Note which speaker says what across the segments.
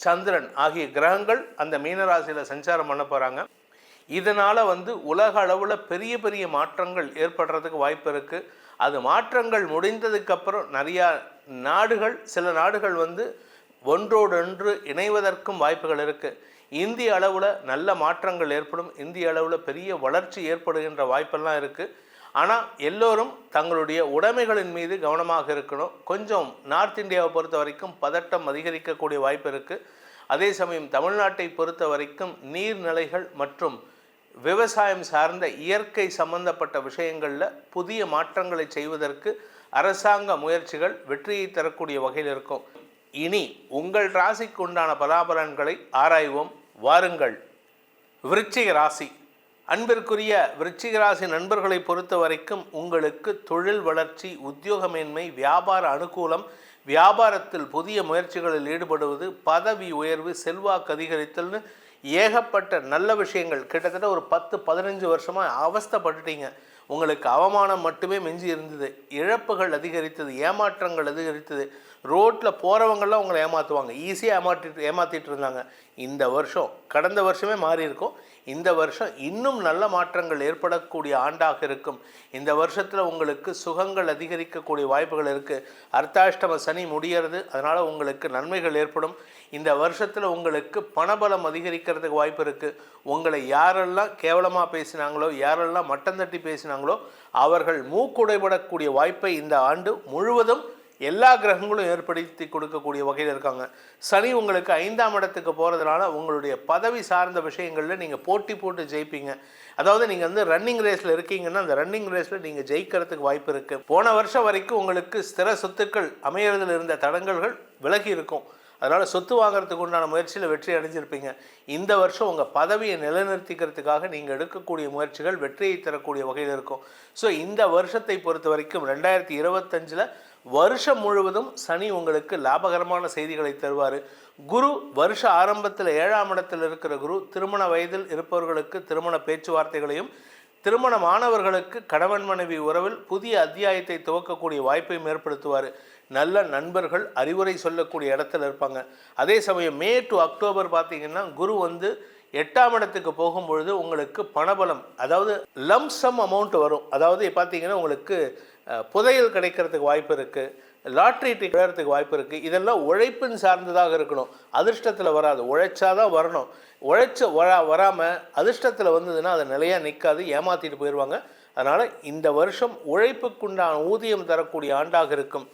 Speaker 1: சந்திரன் ஆகிய கிரகங்கள் அந்த மீனராசியில் சஞ்சாரம் பண்ண போகிறாங்க இதனால் வந்து உலக அளவில் பெரிய பெரிய மாற்றங்கள் ஏற்படுறதுக்கு வாய்ப்பு இருக்குது அது மாற்றங்கள் முடிந்ததுக்கப்புறம் நிறையா நாடுகள் சில நாடுகள் வந்து ஒன்றோடொன்று இணைவதற்கும் வாய்ப்புகள் இருக்குது இந்திய அளவில் நல்ல மாற்றங்கள் ஏற்படும். இந்திய அளவில் பெரிய வளர்ச்சி ஏற்படுகின்ற வாய்ப்பெல்லாம் இருக்குது ஆனால் எல்லோரும் தங்களுடைய உடைமைகளின் மீது கவனமாக இருக்கணும். கொஞ்சம் நார்த் இந்தியாவை பொறுத்த வரைக்கும் பதட்டம் அதிகரிக்கக்கூடிய வாய்ப்பு இருக்குது அதே சமயம் தமிழ்நாட்டை பொறுத்த வரைக்கும் நீர்நிலைகள் மற்றும் விவசாயம் சார்ந்த இயற்கை சம்பந்தப்பட்ட விஷயங்களில் புதிய மாற்றங்களை செய்வதற்கு அரசாங்க முயற்சிகள் வெற்றியை தரக்கூடிய வகையில் இருக்கும். இனி உங்கள் ராசிக்கு உண்டான பலாபலன்களை ஆராய்வோம். வாருங்கள். விருச்சிக ராசி. அன்பிற்குரிய விருச்சிகராசி நண்பர்களை பொறுத்த வரைக்கும் உங்களுக்கு தொழில் வளர்ச்சி உத்தியோகமேன்மை வியாபார அனுகூலம் வியாபாரத்தில் புதிய முயற்சிகளில் ஈடுபடுவது பதவி உயர்வு செல்வாக்கு அதிகரித்தல்னு ஏகப்பட்ட நல்ல விஷயங்கள். கிட்டத்தட்ட ஒரு பத்து பதினஞ்சு வருஷமாக அவஸ்தைப்பட்டுட்டீங்க. உங்களுக்கு அவமானம் மட்டுமே மிஞ்சி இருந்தது. இழப்புகள் அதிகரித்தது ஏமாற்றங்கள் அதிகரித்தது. ரோட்டில் போகிறவங்கள்லாம் உங்களை ஏமாற்றுவாங்க ஈஸியாக ஏமாற்றிட்டு ஏமாற்றிட்டு இருந்தாங்க. இந்த வருஷம் கடந்த வருஷமே மாறி இருக்கும் இந்த வருஷம் இன்னும் நல்ல மாற்றங்கள் ஏற்படக்கூடிய ஆண்டாக இருக்கும். இந்த வருஷத்தில் உங்களுக்கு சுகங்கள் அதிகரிக்கக்கூடிய வாய்ப்புகள் இருக்குது அர்த்தாஷ்டம சனி முடியறது அதனால் உங்களுக்கு நன்மைகள் ஏற்படும். இந்த வருஷத்தில் உங்களுக்கு பணபலம் அதிகரிக்கிறதுக்கு வாய்ப்பு இருக்குது உங்களை யாரெல்லாம் கேவலமாக பேசினாங்களோ யாரெல்லாம் மட்டம் தட்டி பேசினாங்களோ அவர்கள் மூக்குடைபடக்கூடிய வாய்ப்பை இந்த ஆண்டு முழுவதும் எல்லா கிரகங்களும் ஏற்படுத்தி கொடுக்கக்கூடிய வகையில் இருக்காங்க. சனி உங்களுக்கு ஐந்தாம் இடத்துக்கு போகிறதுனால உங்களுடைய பதவி சார்ந்த விஷயங்களில் நீங்கள் போட்டி போட்டு ஜெயிப்பீங்க. அதாவது நீங்கள் வந்து ரன்னிங் ரேஸில் இருக்கீங்கன்னா அந்த ரன்னிங் ரேஸில் நீங்கள் ஜெயிக்கிறதுக்கு வாய்ப்பு இருக்குது போன வருஷம் வரைக்கும் உங்களுக்கு ஸ்திர சொத்துக்கள் அமையறதில் இருந்த தடங்கல்கள் விலகி இருக்கும். அதனால் சொத்து வாங்குறதுக்கு உண்டான முயற்சியில் வெற்றி அடைஞ்சிருப்பீங்க. இந்த வருஷம் உங்கள் பதவியை நிலைநிறுத்திக்கிறதுக்காக நீங்கள் எடுக்கக்கூடிய முயற்சிகள் வெற்றியை தரக்கூடிய வகையில் இருக்கும். ஸோ இந்த வருஷத்தை பொறுத்த வரைக்கும் ரெண்டாயிரத்தி இருபத்தஞ்சில் வருஷம் முழுவதும் சனி உங்களுக்கு லாபகரமான செய்திகளை தருவார். குரு வருஷ ஆரம்பத்தில் ஏழாம் இடத்தில் இருக்கிற குரு திருமண வயதில் இருப்பவர்களுக்கு திருமண பேச்சுவார்த்தைகளையும் திருமணமானவர்களுக்கு கணவன் மனைவி உறவில் புதிய அத்தியாயத்தை துவக்கக்கூடிய வாய்ப்பையும் ஏற்படுத்துவார். நல்ல நண்பர்கள் அறிவுரை சொல்லக்கூடிய இடத்துல இருப்பாங்க. அதே சமயம் மே டு அக்டோபர் பார்த்தீங்கன்னா குரு வந்து எட்டாம் இடத்துக்கு போகும்பொழுது உங்களுக்கு பணபலம் அதாவது லம்சம் அமௌண்ட் வரும். அதாவது பார்த்தீங்கன்னா உங்களுக்கு புதையல் கிடைக்கிறதுக்கு வாய்ப்பு இருக்குது லாட்ரி கிடைக்கிறதுக்கு வாய்ப்பு இருக்குது இதெல்லாம் உழைப்பின் சார்ந்ததாக இருக்கணும். அதிர்ஷ்டத்தில் வராது. உழைச்சாதான் வரணும். உழைச்ச வரா வராமல் அதிர்ஷ்டத்தில் வந்ததுன்னா அது நிலையாக நிற்காது ஏமாற்றிட்டு போயிடுவாங்க அதனால் இந்த வருஷம் உழைப்புக்குண்டான ஊதியம் தரக்கூடிய ஆண்டாக இருக்கும்.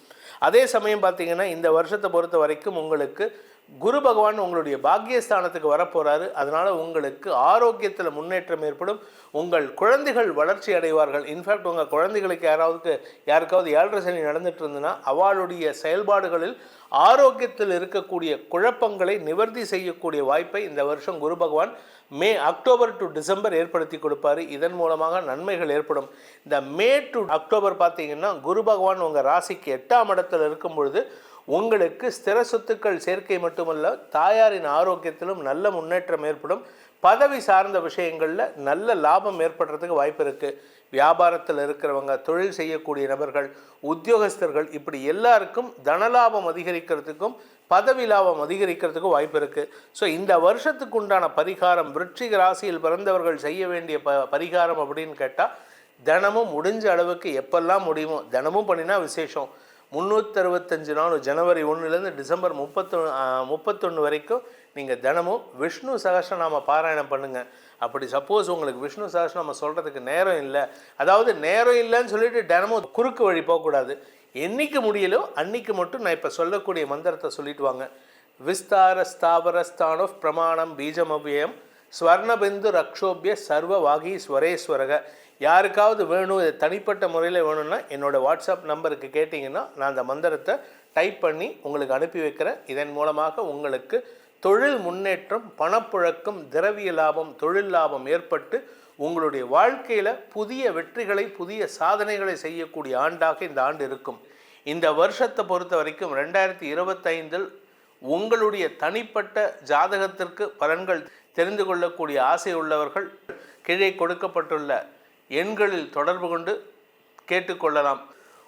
Speaker 1: அதே சமயம் பார்த்தீங்கன்னா இந்த வருஷத்தை பொறுத்த வரைக்கும் உங்களுக்கு குரு பகவான் உங்களுடைய பாக்கியஸ்தானத்துக்கு வரப்போகிறாரு அதனால் உங்களுக்கு ஆரோக்கியத்தில் முன்னேற்றம் ஏற்படும். உங்கள் குழந்தைகள் வளர்ச்சி அடைவார்கள். இன்ஃபேக்ட் உங்கள் குழந்தைகளுக்கு யாராவது யாருக்காவது ஏழரை சனி நடந்துட்டு இருந்ததுன்னா அவளுடைய செயல்பாடுகளில் ஆரோக்கியத்தில் இருக்கக்கூடிய குழப்பங்களை நிவர்த்தி செய்யக்கூடிய வாய்ப்பை இந்த வருஷம் குரு பகவான் மே அக்டோபர் டு டிசம்பர் ஏற்படுத்தி கொடுப்பாரு. இதன் மூலமாக நன்மைகள் ஏற்படும். இந்த மே டு அக்டோபர் பார்த்தீங்கன்னா குரு பகவான் உங்கள் ராசிக்கு எட்டாம் இடத்தில் இருக்கும் பொழுது உங்களுக்கு ஸ்திர சொத்துக்கள் சேர்க்கை மட்டுமல்ல தாயாரின் ஆரோக்கியத்திலும் நல்ல முன்னேற்றம் ஏற்படும். பதவி சார்ந்த விஷயங்களில் நல்ல லாபம் ஏற்படுறதுக்கு வாய்ப்பு இருக்குது வியாபாரத்தில் இருக்கிறவங்க தொழில் செய்யக்கூடிய நபர்கள் உத்தியோகஸ்தர்கள் இப்படி எல்லாருக்கும் தனலாபம் அதிகரிக்கிறதுக்கும் பதவி லாபம் அதிகரிக்கிறதுக்கும் வாய்ப்பு இருக்குது ஸோ இந்த வருஷத்துக்கு உண்டான பரிகாரம் விருட்சிக ராசியில் பிறந்தவர்கள் செய்ய வேண்டிய ப பரிகாரம் அப்படின்னு கேட்டால் தினமும் முடிஞ்ச அளவுக்கு எப்பெல்லாம் முடியுமோ தினமும் பண்ணினா விசேஷம். முந்நூற்றறுபத்தஞ்சு நாள் ஜனவரி ஒன்றுலேருந்து டிசம்பர் முப்பத்தொன்று முப்பத்தொன்று வரைக்கும் நீங்கள் தினமும் விஷ்ணு சகஸ்ரநாம பாராயணம் பண்ணுங்கள் அப்படி சப்போஸ் உங்களுக்கு விஷ்ணு சகஸ்ரநாம சொல்கிறதுக்கு நேரம் இல்லை. அதாவது நேரம் இல்லைன்னு சொல்லிட்டு தினமும் குறுக்கு வழி போகக்கூடாது. என்றைக்கு முடியலோ அன்னைக்கு மட்டும் நான் இப்போ சொல்லக்கூடிய மந்திரத்தை சொல்லிட்டு வாங்க விஸ்தார ஸ்தாவர ஸ்தானோ பிரமாணம் பீஜமவ்யயம் ஸ்வர்ணபிந்து ரக்ஷோபிய சர்வ வாகி ஸ்வரேஸ்வரக யாருக்காவது வேணும் இது தனிப்பட்ட முறையில் வேணும்னா என்னோடய வாட்ஸ்அப் நம்பருக்கு கேட்டிங்கன்னா நான் அந்த மந்திரத்தை டைப் பண்ணி உங்களுக்கு அனுப்பி வைக்கிறேன். இதன் மூலமாக உங்களுக்கு தொழில் முன்னேற்றம் பணப்புழக்கம் திரவிய லாபம் தொழில் லாபம் ஏற்பட்டு உங்களுடைய வாழ்க்கையில் புதிய வெற்றிகளை புதிய சாதனைகளை செய்யக்கூடிய ஆண்டாக இந்த ஆண்டு இருக்கும். இந்த வருஷத்தை பொறுத்த வரைக்கும் ரெண்டாயிரத்தி இருபத்தைந்தில் உங்களுடைய தனிப்பட்ட ஜாதகத்திற்கு பலன்கள் தெரிந்து கொள்ளக்கூடிய ஆசை உள்ளவர்கள் கீழே கொடுக்கப்பட்டுள்ள எண்களில் தொடர்பு கொண்டு கேட்டுக்கொள்ளலாம்.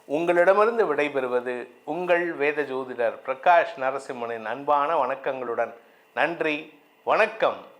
Speaker 1: உங்களிடமிருந்து விடைபெறுவது உங்கள் வேத ஜோதிடர் பிரகாஷ் நரசிம்மனின் அன்பான வணக்கங்களுடன். நன்றி வணக்கம்.